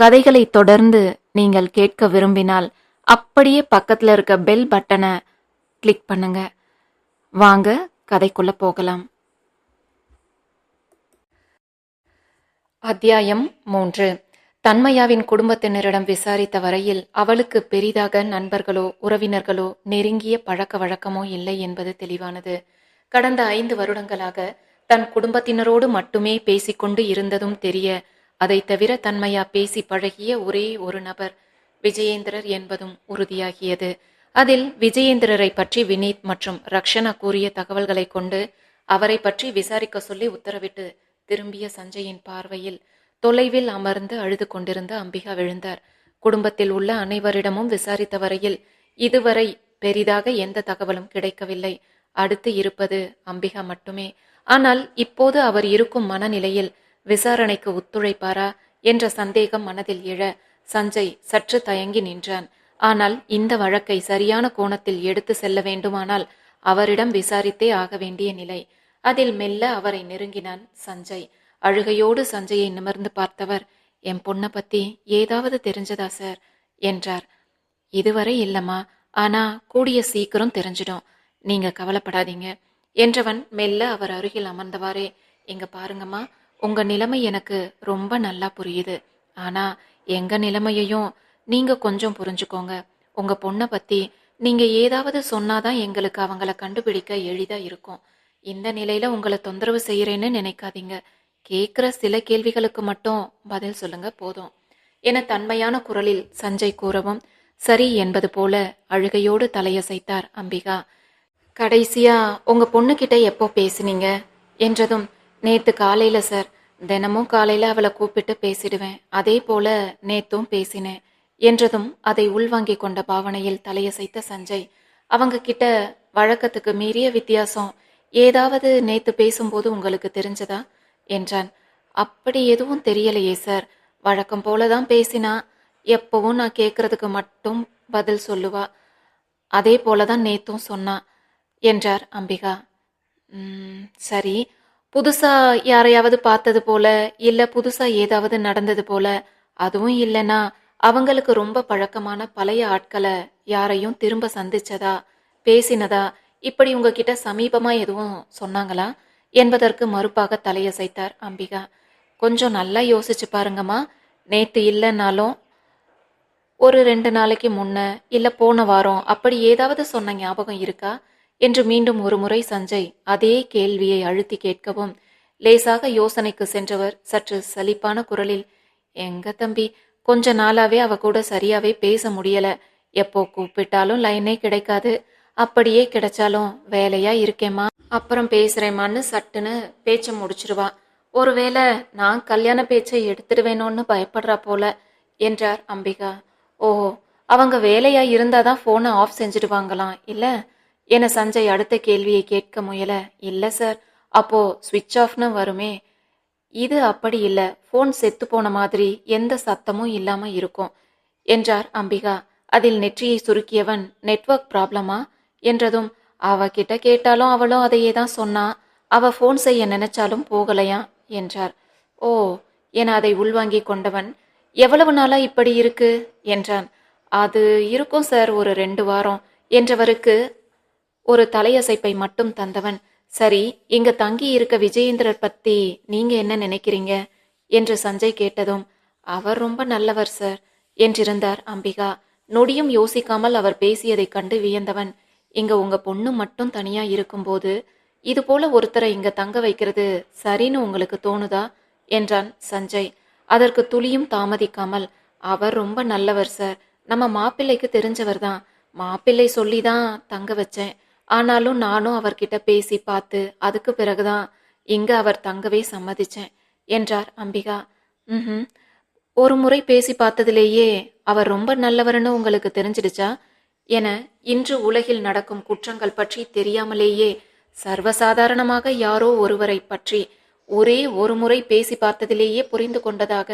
கதைகளை தொடர்ந்து நீங்கள் கேட்க விரும்பினால் அப்படியே பக்கத்தில் இருக்க பெல் பட்டனை கிளிக் பண்ணுங்க. வாங்க கதைக்குள்ள போகலாம். அத்தியாயம் மூன்று. தன்மையாவின் குடும்பத்தினரிடம் விசாரித்த வரையில் அவளுக்கு பெரிதாக நண்பர்களோ உறவினர்களோ நெருங்கிய பழக்க வழக்கமோ இல்லை என்பது தெளிவானது. கடந்த ஐந்து வருடங்களாக தன் குடும்பத்தினரோடு மட்டுமே பேசிக்கொண்டு இருந்ததும் தெரிய அதைத் தவிர தன்மையா பேசி பழகிய ஒரே ஒரு நபர் விஜயேந்திரர் என்பதும் உறுதியாகியது. அதில் விஜயேந்திரரை பற்றி வினீத் மற்றும் ரக்ஷனா கூறிய தகவல்களை கொண்டு அவரை பற்றி விசாரிக்க சொல்லி உத்தரவிட்டு திரும்பிய சஞ்சயின் பார்வையில் தொலைவில் அமர்ந்து அழுது கொண்டிருந்த அம்பிகா விழுந்தார். குடும்பத்தில் உள்ள அனைவரிடமும் விசாரித்த வரையில் இதுவரை பெரிதாக எந்த தகவலும் கிடைக்கவில்லை. அடுத்து இருப்பது அம்பிகா மட்டுமே. ஆனால் இப்போது அவர் இருக்கும் மனநிலையில் விசாரணைக்கு ஒத்துழைப்பாரா என்ற சந்தேகம் மனதில் எழ சஞ்சய் சற்று தயங்கி நின்றான். ஆனால் இந்த வழக்கை சரியான கோணத்தில் எடுத்து செல்ல வேண்டுமானால் அவரிடம் விசாரித்தே ஆக வேண்டிய நிலை. அதில் மெல்ல அவரை நெருங்கினான் சஞ்சய். அழுகையோடு சஞ்சயை நிமிர்ந்து பார்த்தவர் என் பொண்ணை பத்தி ஏதாவது தெரிஞ்சதா சார்? என்றார். இதுவரை இல்லம்மா. ஆனா கூடிய சீக்கிரம் தெரிஞ்சிடும். நீங்க கவலைப்படாதீங்க. என்றவன் மெல்ல அவர் அருகில் அமர்ந்தவாறே இங்க பாருங்கம்மா. உங்க நிலைமை எனக்கு ரொம்ப நல்லா புரியுது. ஆனா எங்க நிலைமையையும் நீங்க கொஞ்சம் புரிஞ்சுக்கோங்க. உங்க பொண்ணை பத்தி நீங்க ஏதாவது சொன்னாதான் எங்களுக்கு அவங்கள கண்டுபிடிக்க எளிதா இருக்கும். இந்த நிலையில உங்களை தொந்தரவு செய்யறேன்னு நினைக்காதீங்க. கேட்குற சில கேள்விகளுக்கு மட்டும் பதில் சொல்லுங்க போதும். என தன்மையான குரலில் சஞ்சய் கூறவும் சரி என்பது போல அழுகையோடு தலையசைத்தார் அம்பிகா. கடைசியா உங்க பொண்ணுகிட்ட எப்போ பேசுனீங்க? என்றதும் நேத்து காலையில சார். தினமும் காலையில அவளை கூப்பிட்டு பேசிடுவேன். அதே போல நேத்தும் பேசினேன். என்றதும் அதை உள்வாங்கிக் கொண்ட பாவனையில் தலையசைத்த சஞ்சய். அவங்க கிட்ட வழக்கத்துக்கு மீறிய வித்தியாசம் ஏதாவது நேத்து பேசும்போது உங்களுக்கு தெரிஞ்சதா? என்றான். அப்படி எதுவும் தெரியலையே சார். வழக்கம் போலதான் பேசினா எப்பவும் நான் கேட்கறதுக்கு மட்டும் பதில் சொல்லுவா. அதே போலதான் நேத்தும் சொன்னா என்றார் அம்பிகா. சரி. புதுசா யாரையாவது பார்த்தது போல இல்ல புதுசா ஏதாவது நடந்தது போல அதுவும் இல்லைன்னா அவங்களுக்கு ரொம்ப பழக்கமான பழைய ஆட்களை யாரையும் திரும்ப சந்திச்சதா பேசினதா இப்படி உங்ககிட்ட சமீபமா எதுவும் சொன்னாங்களா? என்பதற்கு மறுப்பாக தலையசைத்தார் அம்பிகா. கொஞ்சம் நல்லா யோசிச்சு பாருங்கம்மா. நேத்து இல்லைன்னாலும் ஒரு ரெண்டு நாளைக்கு முன்ன இல்ல போன வாரம் அப்படி ஏதாவது சொன்ன ஞாபகம் இருக்கா? என்று மீண்டும் ஒரு முறை சஞ்சய் அதே கேள்வியை அழுத்தி கேட்கவும் லேசாக யோசனைக்கு சென்றவர் சற்று சலிப்பான குரலில் எங்க தம்பி கொஞ்ச நாளாவே அவ கூட சரியாவே பேச முடியல. எப்போ கூப்பிட்டாலும் லைனே கிடைக்காது. அப்படியே கிடைச்சாலும் வேலையா இருக்கேம்மா. அப்புறம் பேசுறேம்மான்னு சட்டுன்னு பேச்ச முடிச்சிருவா. ஒருவேளை நான் கல்யாண பேச்சை எடுத்துடுவேணும்னு பயப்படுறா போல என்றார் அம்பிகா. ஓஹோ அவங்க வேலையா இருந்தாதான் போனை ஆஃப் செஞ்சிடுவாங்களாம் இல்லை? என சஞ்சய் அடுத்த கேள்வியை கேட்க முயல இல்ல சார். அப்போ ஸ்விட்ச் ஆஃப்னு வருமே. இது அப்படி இல்ல. போன் செத்து போன மாதிரி எந்த சத்தமும் இல்லாம இருக்கும் என்றார் அம்பிகா. அதில் நெற்றியை சுருக்கியவன் நெட்வொர்க் ப்ராப்ளமா என்றதும் அவகிட்ட கேட்டாலும் அவளும் அதையே தான் சொன்னா. அவ ஃபோன் செய்ய நினைச்சாலும் போகலையா? என்றார். ஓ என அதை உள்வாங்கி கொண்டவன் எவ்வளவு நாளா இப்படி இருக்கு? என்றான். அது இருக்கும் சார். ஒரு ரெண்டு வாரம். என்றவருக்கு ஒரு தலையசைப்பை மட்டும் தந்தவன். சரி இங்க தங்கி இருக்க விஜயேந்திரர் பத்தி நீங்க என்ன நினைக்கிறீங்க? என்று சஞ்சய் கேட்டதும் அவர் ரொம்ப நல்லவர் சார் என்றிருந்தார் அம்பிகா. நொடியும் யோசிக்காமல் அவர் பேசியதைக் கண்டு வியந்தவன். இங்க உங்க பொண்ணு மட்டும் தனியா இருக்கும்போது இது போல ஒருத்தரை இங்க தங்க வைக்கிறது சரின்னு உங்களுக்கு தோணுதா? என்றான் சஞ்சய். அதற்கு துளியும் தாமதிக்காமல் அவர் ரொம்ப நல்லவர் சார். நம்ம மாப்பிள்ளைக்கு தெரிஞ்சவர் தான். மாப்பிள்ளை சொல்லி தான் தங்க வச்சேன். ஆனாலும் நானும் அவர்கிட்ட பேசி பார்த்து அதுக்கு பிறகுதான் இங்க அவர் தங்கவே சம்மதிச்சேன் என்றார் அம்பிகா. ம் ஒரு முறை பேசி பார்த்ததிலேயே அவர் ரொம்ப நல்லவர்னு உங்களுக்கு தெரிஞ்சிடுச்சா? என இன்று உலகில் நடக்கும் குற்றங்கள் பற்றி தெரியாமலேயே சர்வசாதாரணமாக யாரோ ஒருவரை பற்றி ஒரே ஒரு முறை பேசி பார்த்ததிலேயே புரிந்து கொண்டதாக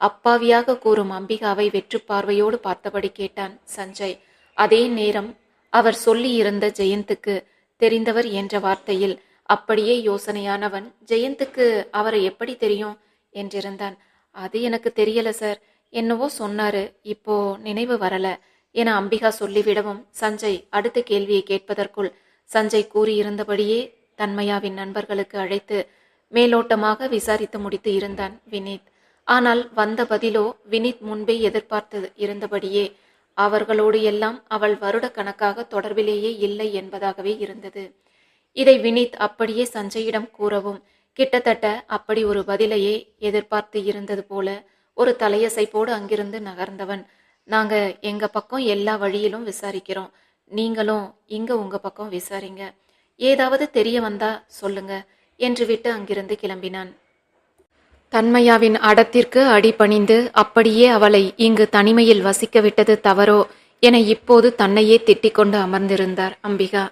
அப்பாவியாக கூறும் அம்பிகாவை வெற்று பார்வையோடு பார்த்தபடி கேட்டான் சஞ்சய். அதே நேரம் அவர் சொல்லியிருந்த ஜெயந்துக்கு தெரிந்தவர் என்ற வார்த்தையில் அப்படியே யோசனையானவன் ஜெயந்துக்கு அவரை எப்படி தெரியும்? என்றிருந்தான். அது எனக்கு தெரியல சார். என்னவோ சொன்னாரு. இப்போ நினைவு வரல என அம்பிகா சொல்லிவிடவும் சஞ்சய் அடுத்த கேள்வியை கேட்பதற்குள் சஞ்சய் கூறியிருந்தபடியே தன்மையாவின் நண்பர்களுக்கு அழைத்து மேலோட்டமாக விசாரித்து முடித்து இருந்தான் வினீத். ஆனால் வந்த பதிலோ வினீத் முன்பே எதிர்பார்த்து இருந்தபடியே அவர்களோடு எல்லாம் அவள் வருட கணக்காக தொடர்பிலேயே இல்லை என்பதாகவே இருந்தது. இதை வினீத் அப்படியே சஞ்சயிடம் கூறவும் கிட்டத்தட்ட அப்படி ஒரு பதிலையே எதிர்பார்த்து இருந்தது போல ஒரு தலையசைப்போடு அங்கிருந்து நகர்ந்தவன் நாங்க எங்க பக்கம் எல்லா வழியிலும் விசாரிக்கிறோம். நீங்களும் இங்க உங்க பக்கம் விசாரிங்க. ஏதாவது தெரிய வந்தா சொல்லுங்க என்று விட்டு அங்கிருந்து கிளம்பினான். தன்மையாவின் அடத்திற்கு அடிபணிந்து அப்படியே அவளை இங்கு தனிமையில் வசிக்க விட்டது தவறோ என இப்போது தன்னையே திட்டிக் கொண்டு அமர்ந்திருந்தார் அம்பிகா.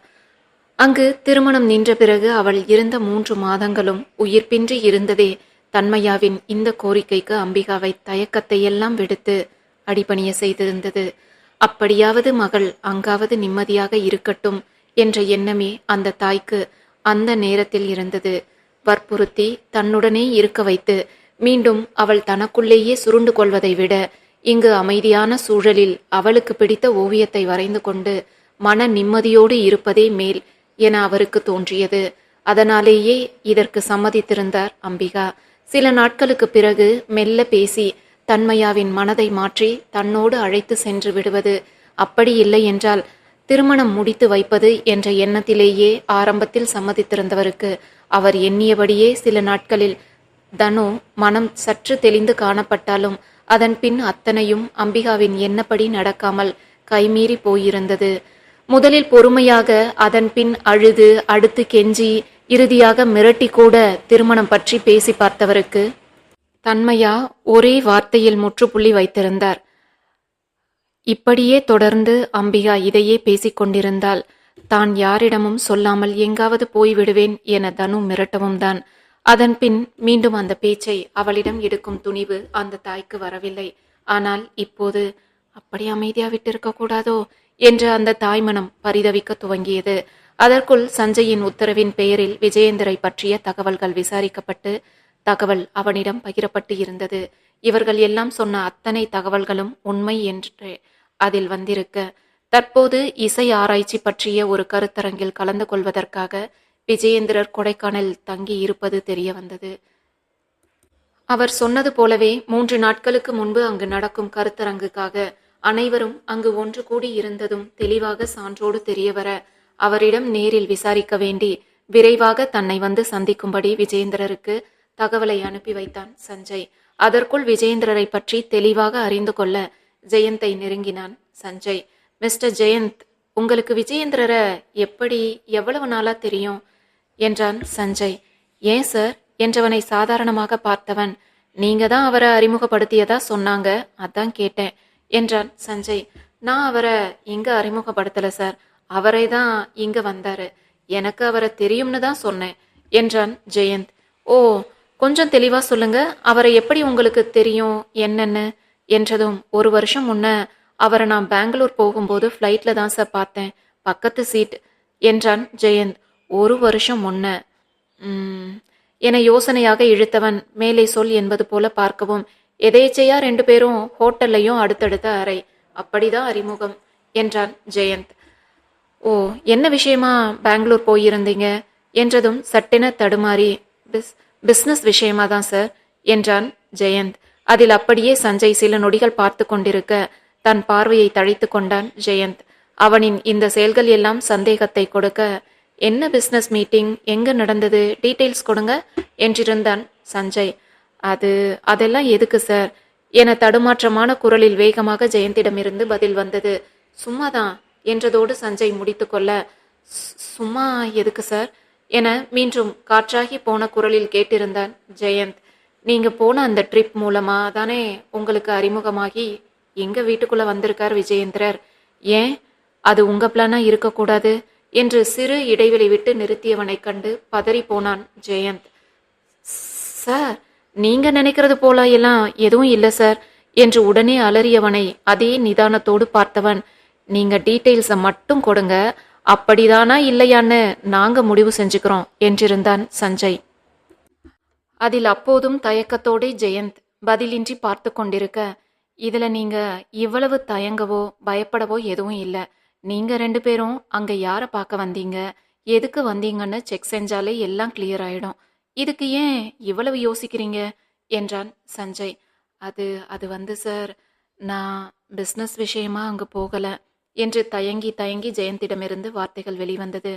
அங்கு திருமணம் நின்ற பிறகு அவள் இருந்த மூன்று மாதங்களும் உயிர்ப்பின்றி இருந்ததே தன்மையாவின் இந்த கோரிக்கைக்கு அம்பிகாவை தயக்கத்தை எல்லாம் விடுத்து அடிபணிய செய்திருந்தது. அப்படியாவது மகள் அங்காவது நிம்மதியாக இருக்கட்டும் என்ற எண்ணமே அந்த தாய்க்கு அந்த நேரத்தில் இருந்தது. வற்புறுத்தி தன்னுடனே இருக்க வைத்து மீண்டும் அவள் தனக்குள்ளேயே சுருண்டு கொள்வதை விட இங்கு அமைதியான சூழலில் அவளுக்கு பிடித்த ஓவியத்தை வரைந்து கொண்டு மன நிம்மதியோடு இருப்பதே மேல் என அவருக்கு தோன்றியது. அதனாலேயே இதற்கு சம்மதித்திருந்தார் அம்பிகா. சில நாட்களுக்கு பிறகு மெல்ல பேசி தன்மையாவின் மனதை மாற்றி தன்னோடு அழைத்து சென்று விடுவது அப்படி இல்லை என்றால் திருமணம் முடித்து வைப்பது என்ற எண்ணத்திலேயே ஆரம்பத்தில் சம்மதித்திருந்தவருக்கு அவர் எண்ணியபடியே சில நாட்களில் தனு மனம் சற்று தெளிந்து காணப்பட்டாலும் அதன் பின் அத்தனையும் அம்பிகாவின் எண்ணப்படி நடக்காமல் கைமீறி போயிருந்தது. முதலில் பொறுமையாக அதன் பின் அழுது அடுத்து கெஞ்சி இறுதியாக மிரட்டி கூட திருமணம் பற்றி பேசி பார்த்தவருக்கு தன்மையா ஒரே வார்த்தையில் முற்றுப்புள்ளி வைத்திருந்தார். இப்படியே தொடர்ந்து அம்பிகா இதையே பேசிக்கொண்டிருந்தாள் தான் யாரிடமும் சொல்லாமல் எங்காவது போய்விடுவேன் என தனு மிரட்டவும் தான் அதன் பின் மீண்டும் அந்த பேச்சை அவளிடம் எடுக்கும் துணிவு அந்த தாய்க்கு வரவில்லை. ஆனால் இப்போது அப்படி அமைதியா விட்டிருக்க கூடாதோ? என்று அந்த தாய் மனம் பரிதவிக்க துவங்கியது. அதற்குள் சஞ்சயின் உத்தரவின் பெயரில் விஜயேந்தரை பற்றிய தகவல்கள் விசாரிக்கப்பட்டு தகவல் அவனிடம் பகிரப்பட்டு இருந்தது. இவர்கள் எல்லாம் சொன்ன அத்தனை தகவல்களும் உண்மை என்று அதில் வந்திருக்க தற்போது இசை ஆராய்ச்சி பற்றிய ஒரு கருத்தரங்கில் கலந்து கொள்வதற்காக விஜயேந்திரர் கொடைக்கானல் தங்கி இருப்பது தெரிய வந்தது. அவர் சொன்னது போலவே மூன்று நாட்களுக்கு முன்பு அங்கு நடக்கும் கருத்தரங்குக்காக அனைவரும் அங்கு ஒன்று கூடி இருந்ததும் தெளிவாக சான்றோடு தெரியவர அவரிடம் நேரில் விசாரிக்க வேண்டி விரைவாக தன்னை வந்து சந்திக்கும்படி விஜயேந்திரருக்கு தகவலை அனுப்பி வைத்தான் சஞ்சய். அதற்குள் விஜயேந்திரரை பற்றி தெளிவாக அறிந்து கொள்ள ஜெயந்தை நெருங்கினான் சஞ்சய். மிஸ்டர் ஜெயந்த் உங்களுக்கு விஜயேந்திரரை எப்படி எவ்வளவு நாளா தெரியும்? என்றான் சஞ்சய். ஏன் சார்? என்றவனை சாதாரணமாக பார்த்தவன். நீங்க தான் அவரை அறிமுகப்படுத்தியதா சொன்னாங்க? அதான் கேட்டேன் என்றான் சஞ்சய். நான் அவரை இங்க அறிமுகப்படுத்தல சார்? அவரை தான் இங்க வந்தாரு. எனக்கு அவரை தெரியும்னு தான் சொன்னேன் என்றான் ஜெயந்த். ஓ கொஞ்சம் தெளிவா சொல்லுங்க. அவரை எப்படி உங்களுக்கு தெரியும் என்னென்னு? என்றதும் ஒரு வருஷம் முன்ன அவரை நான் பெங்களூர் போகும்போது ஃப்ளைட்டில் தான் சார் பார்த்தேன். பக்கத்து சீட் என்றான் ஜெயந்த். ஒரு வருஷம் முன்ன. என யோசனையாக இழுத்தவன் மேலே சொல் என்பது போல பார்க்கவும். எதேச்சையா ரெண்டு பேரும் ஹோட்டல்லையும் அடுத்தடுத்த அறை. அப்படிதான் அறிமுகம் என்றான் ஜெயந்த். ஓ என்ன விஷயமா பெங்களூர் போயிருந்தீங்க? என்றதும் சட்டென தடுமாறி பிஸ் பிஸ்னஸ் விஷயமா தான் சார் என்றான் ஜெயந்த். அதில் அப்படியே சஞ்சய் சில நொடிகள் பார்த்து கொண்டிருக்க தன் பார்வையை தழைத்து கொண்டான் ஜெயந்த். அவனின் இந்த செயல்கள் எல்லாம் சந்தேகத்தை கொடுக்க என்ன பிஸ்னஸ் மீட்டிங் எங்க நடந்தது? டீட்டெயில்ஸ் கொடுங்க என்றிருந்தான் சஞ்சய். அது அதெல்லாம் எதுக்கு சார் என தடுமாற்றமான குரலில் வேகமாக ஜெயந்திடமிருந்து பதில் வந்தது. சும்மாதான் என்றதோடு சஞ்சய் முடித்துக்கொள்ள "சு- சும்மா எதுக்கு சார் என மீண்டும் காற்றாகி போன குரலில் கேட்டிருந்தான் ஜெயந்த். நீங்க போன அந்த ட்ரிப் மூலமா தானே உங்களுக்கு அறிமுகமாகி எங்க வீட்டுக்குள்ள வந்திருக்கார் விஜயேந்திரர்? ஏன்? அது உங்க பிளானா இருக்கக்கூடாது? என்று சிறு இடைவெளி விட்டு நிறுத்தியவனை கண்டு பதறி போனான் ஜெயந்த். சார் நீங்க நினைக்கிறது போல எல்லாம் எதுவும் இல்லை சார் என்று உடனே அலறியவனை அதே நிதானத்தோடு பார்த்தவன். நீங்க டீட்டெயில்ஸை மட்டும் கொடுங்க அப்படிதானா இல்லையான்னு நாங்க முடிவு செஞ்சுக்கிறோம் என்றிருந்தான் சஞ்சய். அதில் அப்போதும் தயக்கத்தோடே ஜெயந்த் பதிலின்றி பார்த்து கொண்டிருக்க இதில் நீங்கள் இவ்வளவு தயங்கவோ பயப்படவோ எதுவும் இல்லை. நீங்கள் ரெண்டு பேரும் அங்கே யாரை பார்க்க வந்தீங்க? எதுக்கு வந்தீங்கன்னு செக் செஞ்சாலே எல்லாம் கிளியர் ஆகிடும் இதுக்கு ஏன் இவ்வளவு யோசிக்கிறீங்க? என்றான் சஞ்சய். அது அது வந்து சார் நான் பிஸ்னஸ் விஷயமா அங்கே போகலை. என்று தயங்கி தயங்கி ஜெயந்திடமிருந்து வார்த்தைகள் வெளிவந்தது.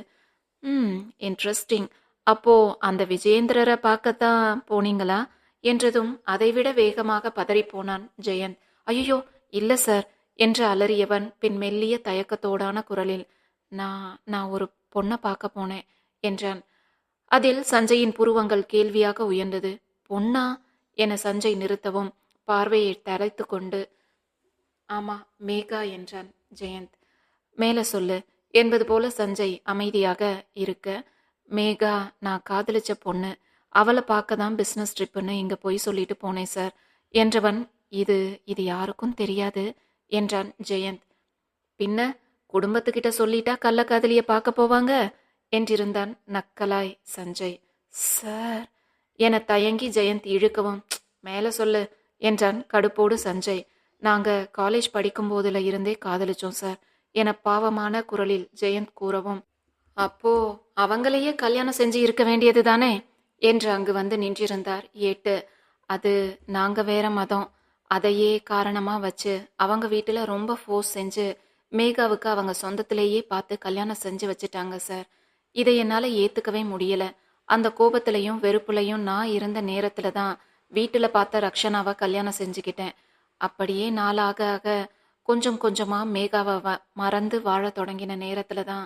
ம் இன்ட்ரெஸ்டிங் அப்போ அந்த விஜயேந்திரரை பார்க்கத்தான் போனீங்களா? என்றதும் அதைவிட வேகமாக பதறிப்போனான் ஜெயந்த். ஐயோ இல்ல சார் என்று அலறியவன் பின் மெல்லிய தயக்கத்தோடான குரலில் நான் நான் ஒரு பொண்ணை பார்க்க போனேன் என்றான். அதில் சஞ்சயின் புருவங்கள் கேள்வியாக உயர்ந்தது. பொண்ணா? என சஞ்சய் நிறுத்தவும் பார்வையை தரைத்து கொண்டு ஆமா மேகா என்றான் ஜெயந்த். மேலே சொல்லு என்பது போல சஞ்சய் அமைதியாக இருக்க மேகா நான் காதலிச்ச பொண்ணு அவளை பார்க்க தான் பிஸ்னஸ் ட்ரிப்புன்னு இங்கே போய் சொல்லிட்டு போனேன் சார் என்றவன் இது இது யாருக்கும் தெரியாது என்றான் ஜெயந்த். பின்ன குடும்பத்துக்கிட்ட சொல்லிட்டா கள்ள பார்க்க போவாங்க என்றிருந்தான் நக்கலாய் சஞ்சய். சார் என தயங்கி ஜெயந்த் இழுக்கவும் மேலே சொல்லு என்றான் கடுப்போடு சஞ்சய். நாங்க காலேஜ் படிக்கும் போதுல இருந்தே காதலிச்சோம் சார் என பாவமான குரலில் ஜெயந்த் கூறவும். அப்போ அவங்களையே கல்யாணம் செஞ்சு இருக்க வேண்டியது தானே என்று அங்கு வந்து நின்றிருந்தார் ஏட்டு. அது நாங்க வேற மதம். அதையே காரணமாக வச்சு அவங்க வீட்டில் ரொம்ப ஃபோர்ஸ் செஞ்சு மேகாவுக்கு அவங்க சொந்தத்திலேயே பார்த்து கல்யாணம் செஞ்சு வச்சுட்டாங்க சார் இதை என்னால் ஏற்றுக்கவே முடியலை. அந்த கோபத்திலையும் வெறுப்புலையும் நான் இருந்த நேரத்தில் தான் வீட்டில் பார்த்த ரக்ஷனாவை கல்யாணம் செஞ்சுக்கிட்டேன். அப்படியே நாளாக ஆக கொஞ்சம் கொஞ்சமாக மேகாவை வ- மறந்து வாழ தொடங்கின நேரத்தில் தான்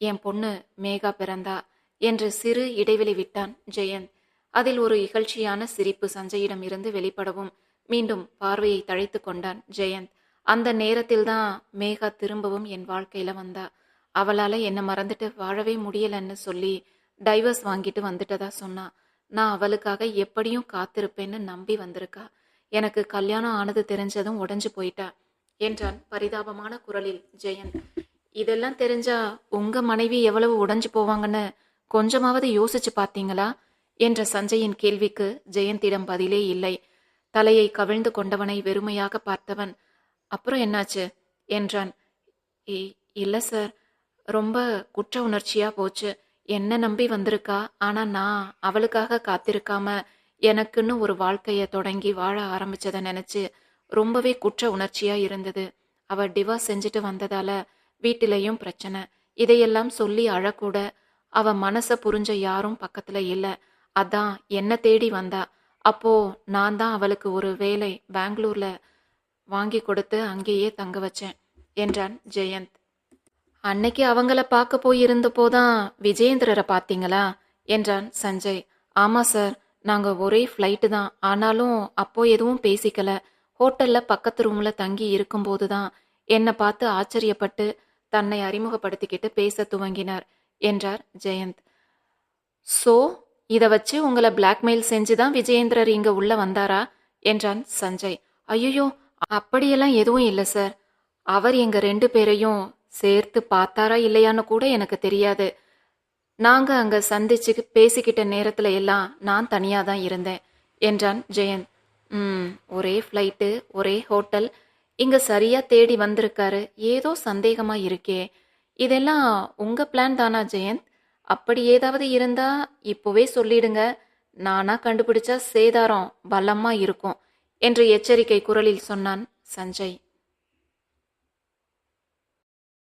என் பொண்ணு மேகா பிறந்தா என்று சிறு இடைவெளி விட்டான் ஜெயந்த். அதில் ஒரு இகழ்ச்சியான சிரிப்பு சஞ்சயிடம் இருந்து வெளிப்படவும் மீண்டும் பார்வையை தழைத்து கொண்டான் ஜெயந்த். அந்த நேரத்தில்தான் மேகா திரும்பவும் என் வாழ்க்கையில வந்தா. அவளால என்ன மறந்துட்டு வாழவே முடியலன்னு சொல்லி டைவர்ஸ் வாங்கிட்டு வந்துட்டதா சொன்னா. நான் அவளுக்காக எப்படியும் காத்திருப்பேன்னு நம்பி வந்திருக்கா. எனக்கு கல்யாணம் ஆனது தெரிஞ்சதும் உடஞ்சு போயிட்டா. என்றான் பரிதாபமான குரலில் ஜெயந்த். இதெல்லாம் தெரிஞ்சா உங்க மனைவி எவ்வளவு உடஞ்சு போவாங்கன்னு கொஞ்சமாவது யோசிச்சு பார்த்தீங்களா? என்ற சஞ்சயின் கேள்விக்கு ஜெயந்திடம் பதிலே இல்லை. தலையை கவிழ்ந்து கொண்டவனை வெறுமையாக பார்த்தவன். அப்புறம் என்னாச்சு? என்றான். இல்லை சார். ரொம்ப குற்ற உணர்ச்சியாக போச்சு. என்ன நம்பி வந்திருக்கா? ஆனால் நான் அவளுக்காக காத்திருக்காம எனக்குன்னு ஒரு வாழ்க்கையை தொடங்கி வாழ ஆரம்பிச்சதை நினச்சி ரொம்பவே குற்ற உணர்ச்சியாக இருந்தது. அவள் டிவோர்ஸ் செஞ்சுட்டு வந்ததால வீட்டிலையும் பிரச்சனை. இதையெல்லாம் சொல்லி அழக்கூட அவ மனசை புரிஞ்ச யாரும் பக்கத்தில் இல்லை. அதான் என்ன தேடி வந்தா. அப்போ நான் தான் அவளுக்கு ஒரு வேலை பெங்களூர்ல வாங்கி கொடுத்து அங்கேயே தங்க வச்சேன் என்றான் ஜெயந்த். அன்னைக்கு அவங்கள பார்க்க போயிருந்தப்போ தான் விஜயேந்திரரை பார்த்தீங்களா என்றான் சஞ்சய். ஆமா சார் நாங்கள் ஒரே ஃப்ளைட்டு தான். ஆனாலும் அப்போ எதுவும் பேசிக்கல. ஹோட்டல்ல பக்கத்து ரூம்ல தங்கி இருக்கும்போது தான் என்னை பார்த்து ஆச்சரியப்பட்டு தன்னை அறிமுகப்படுத்திக்கிட்டு பேச துவங்கினார் என்றார் ஜெயந்த். சோ இதை வச்சு உங்களை பிளாக்மெயில் செஞ்சு தான் விஜயேந்திரர் இங்கே உள்ள வந்தாரா? என்றான் சஞ்சய். ஐயோ அப்படியெல்லாம் எதுவும் இல்லை சார். அவர் எங்கள் ரெண்டு பேரையும் சேர்த்து பார்த்தாரா இல்லையான்னு கூட எனக்கு தெரியாது. நாங்கள் அங்கே சந்திச்சு பேசிக்கிட்ட நேரத்தில் எல்லாம் நான் தனியாக தான் இருந்தேன் என்றான் ஜெயந்த் ம் ஒரே ஃப்ளைட்டு ஒரே ஹோட்டல் இங்கே சரியாக தேடி வந்திருக்காரு. ஏதோ சந்தேகமாக இருக்கே. இதெல்லாம் உங்கள் பிளான் தானா ஜெயந்த்? அப்படி ஏதாவது இருந்தா இப்போவே சொல்லிடுங்க. நானா கண்டுபிடிச்சா சேதாரம் பலமா இருக்கும் என்று எச்சரிக்கை குரலில் சொன்னான் சஞ்சய்.